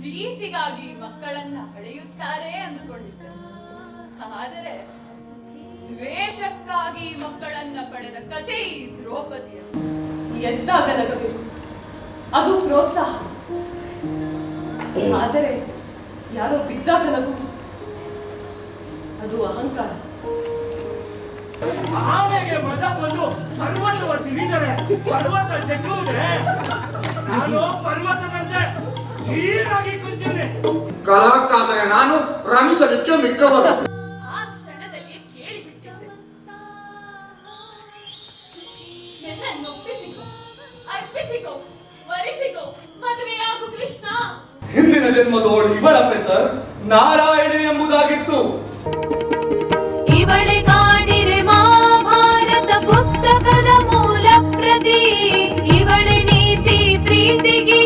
ಪ್ರೀತಿಗಾಗಿ ಮಕ್ಕಳನ್ನ ಪಡೆಯುತ್ತಾರೆ ಅಂದುಕೊಂಡಿದ್ದ. ಆದರೆ ದ್ವೇಷಕ್ಕಾಗಿ ಮಕ್ಕಳನ್ನ ಪಡೆದ ಕಥೆ ಈ ದ್ರೌಪದಿಯ. ಎದ್ದಾಗ ನಗಬೇಕು ಅದು ಪ್ರೋತ್ಸಾಹ. ಆದರೆ ಯಾರೋ ಬಿದ್ದಾಗ ನಗುವುದು. ಅದು ಅಹಂಕಾರ. ಆನೆಗೆ ಮಜ ಬಂದು ಪರ್ವತವ ತಿಳಿದರೆ ಪರ್ವತ ಜಗ್ಗುವುದೇ? ನಾನು ಪರ್ವತದಂತೆ ಕುಂತಿದ್ದೇನೆ. ಕಲಾಕಾದರೆ ನಾನು ರಮಿಸಲಿಕ್ಕೆ ಮಿಕ್ಕವರು ಆ ಕ್ಷಣದಲ್ಲಿ ಕೇಳಿಬಿಟ್ಟಿದ್ದೆ ನನ್ನನ್ನು ಒಪ್ಪಿಸಿಕೊ ಅರ್ಪಿಸಿಕೊ ವರಿಸಿಕೊ ಮದುವೆಯಾಗು ಕೃಷ್ಣ. ಹಿಂದಿನ ಜನ್ಮದೋಳು ಇವಳ ಸರ್? ನಾರಾಯಣ ಎಂಬುದಾಗಿತ್ತು. ಇವಳೆ ಕಾಣಿರೆ ಮಹಾಭಾರತ ಪುಸ್ತಕದ ಮೂಲ ಪ್ರತಿ. ಇವಳೆ ನೀತಿ ಪ್ರೀತಿ ಗೀತಿ